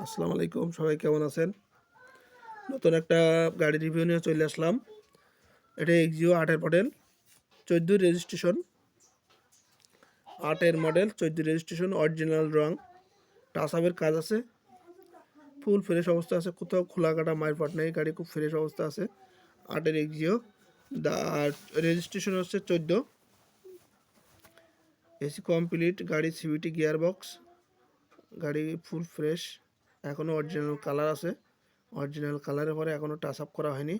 আসসালামু আলাইকুম, সবাই কেমন আছেন? নতুন একটা গাড়ি রিভিউ নিয়ে চলে আসলাম। এটা এক্সিও আটের মডেল চোদ্দোই রেজিস্ট্রেশন আটের মডেল চোদ্দোই রেজিস্ট্রেশন অরিজিনাল রং। টাসাবের কাজ আছে। ফুল ফ্রেশ অবস্থা আছে, কোথাও খোলা কাটা মায়ের পাট নেই, গাড়ি খুব ফ্রেশ অবস্থা আছে। আটের এক্সিও দা রেজিস্ট্রেশন হচ্ছে চোদ্দ এসি কমপ্লিট গাড়ি সিভিটি গিয়ার বক্স গাড়ি ফুল ফ্রেশ এখনও অরিজিনাল কালার আছে। অরিজিনাল কালারের পরে এখনও টাচ আপ করা হয়নি।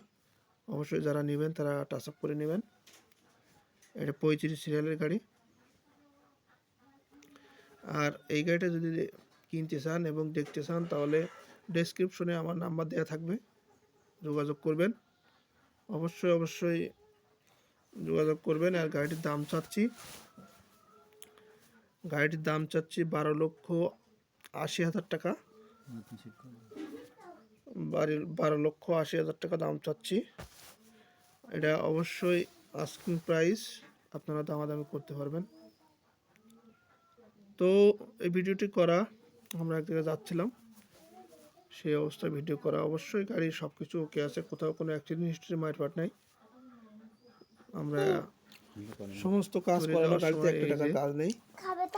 অবশ্যই যারা নেবেন তারা টাচ আপ করে নেবেন। এটা পঁয়ত্রিশ সিরিয়ালের গাড়ি। আর এই গাড়িটা যদি কিনতে চান এবং দেখতে চান, তাহলে ডেসক্রিপশনে আমার নাম্বার দেওয়া থাকবে। যোগাযোগ করবেন। অবশ্যই অবশ্যই যোগাযোগ করবেন। আর গাড়িটির দাম চাচ্ছি, গাড়িটির দাম চাচ্ছি বারো লক্ষ আশি হাজার টাকা। বাড়ির বারো লক্ষ আশি হাজার টাকা দাম চাচ্ছি। এটা অবশ্যই আস্কিং প্রাইস আপনারা দামাদামি করতে পারবেন। তো এই ভিডিওটি করা আমরা এক জায়গায় যাচ্ছিলাম। সেই অবস্থায় ভিডিও করা। অবশ্যই গাড়ির সব কিছু ওকে আছে। কোথাও কোনো অ্যাক্সিডেন্ট হিস্ট্রি মাইট পাট নাই। আমরা সমস্ত কাজ করানো গাড়িতে একটা টাকার কাজ নেই।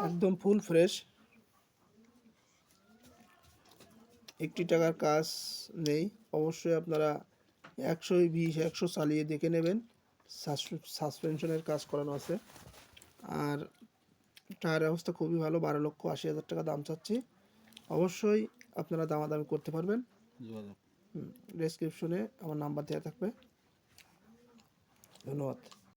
একদম ফুল ফ্রেশ একটি টাকার কাজ নেই। অবশ্যই আপনারা একশো বিশ একশো চালিয়ে দেখে নেবেন। সাসপেনশনের কাজ করানো আছে। আর টায়ারের অবস্থা খুবই ভালো বারো লক্ষ আশি হাজার টাকা দাম চাচ্ছি। অবশ্যই আপনারা দামাদামি করতে পারবেন। ডেসক্রিপশনে আমার নাম্বার দেওয়া থাকবে। ধন্যবাদ।